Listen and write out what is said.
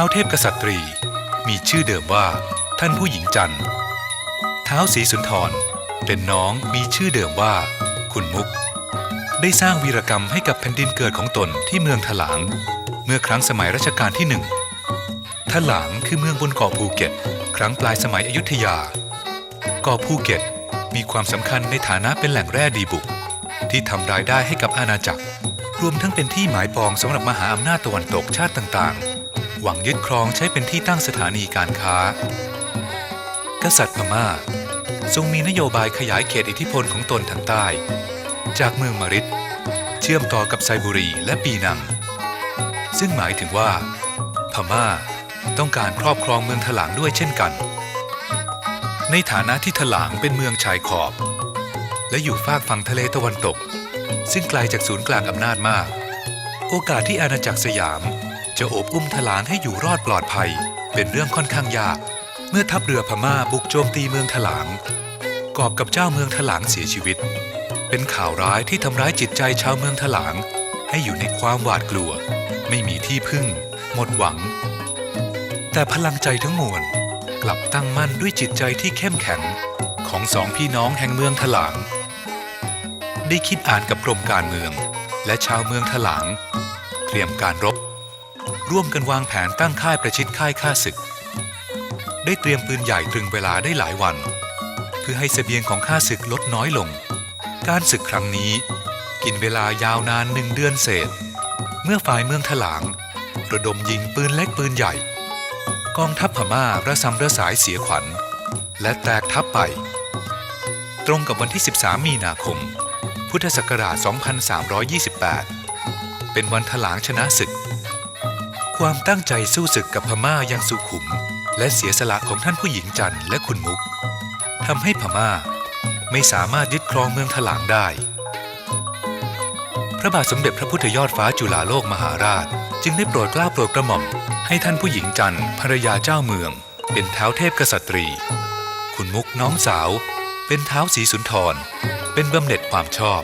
ท้าเทพกษัตรี มีชื่อเดิมว่า ท่านผู้หญิงจันทร์ท้าวศรีสุนทรเป็นน้องมีชื่อเดิมว่า คุณมุก ได้สร้างวีรกรรมให้กับแผ่นดินเกิดของตนที่เมืองถลาง เมื่อครั้งสมัยรัชกาลที่หนึ่งถลางคือเมืองบนเกาะภูเก็ต ครั้งปลายสมัยอยุธยาเกาะภูเก็ตมีความสำคัญในฐานะเป็นแหล่งแร่ดีบุก ที่ทำรายได้ให้กับอาณาจักร รวมทั้งเป็นที่หมายปองสำหรับมหาอำนาจตะวันตกชาติต่าง หวังยึดครองใช้เป็นที่ตั้งสถานีการค้า กษัตริย์พม่าทรงมีนโยบายขยายเขตอิทธิพลของตนทางใต้ จากเมืองมาริดเชื่อมต่อกับไซบุรีและปีนัง ซึ่งหมายถึงว่า พม่าต้องการครอบครองเมืองถลางด้วยเช่นกัน ในฐานะที่ถลางเป็นเมืองชายขอบ และอยู่ฝากฝั่งทะเลตะวันตก ซึ่งไกลจากศูนย์กลางอำนาจมาก โอกาสที่อาณาจักรสยาม จะโอบอุ้มถลางให้อยู่รอดปลอดภัย เป็นเรื่องค่อนข้างยาก เมื่อทัพเรือพม่าบุกโจมตีเมืองถลาง กอบกับเจ้าเมืองถลางเสียชีวิต เป็นข่าวร้ายที่ทำร้ายจิตใจชาวเมืองถลาง ให้อยู่ในความหวาดกลัว ไม่มีที่พึ่ง หมดหวัง แต่พลังใจทั้งมวลกลับตั้งมั่นด้วยจิตใจที่เข้มแข็งของสองพี่น้องแห่งเมืองถลาง ได้คิดอ่านกับกรมการเมือง และชาวเมืองถลาง เตรียมการรบ ร่วมกันวางแผนตั้งค่ายประชิดค่ายฆ่าศึก ได้เตรียมปืนใหญ่ตรึงเวลาได้หลายวัน เพื่อให้เสบียงของข้าศึกลดน้อยลง การศึกครั้งนี้ กินเวลายาวนานหนึ่งเดือนเศษ เมื่อฝ่ายเมืองถลาง ระดมยิงปืนเล็กปืนใหญ่ กองทัพพม่าระสำระสายเสียขวัญ และแตกทัพไป ตรงกับวันที่ 13 มีนาคม พุทธศักราช 2328 เป็นวันถลางชนะศึก ความตั้งใจสู้ศึกกับพม่ายังสุขุม และเสียสละของท่านผู้หญิงจันทร์และคุณมุกทำให้พม่าไม่สามารถยึดครองเมืองถลางได้ พระบาทสมเด็จพระพุทธยอดฟ้าจุฬาโลกมหาราช จึงได้โปรดเกล้าโปรดกระหม่อม ให้ท่านผู้หญิงจันทร์ภรรยาเจ้าเมือง เป็นเท้าเทพกษัตรี คุณมุกน้องสาว เป็นเท้าสีสุนทร เป็นบำเหน็จความชอบ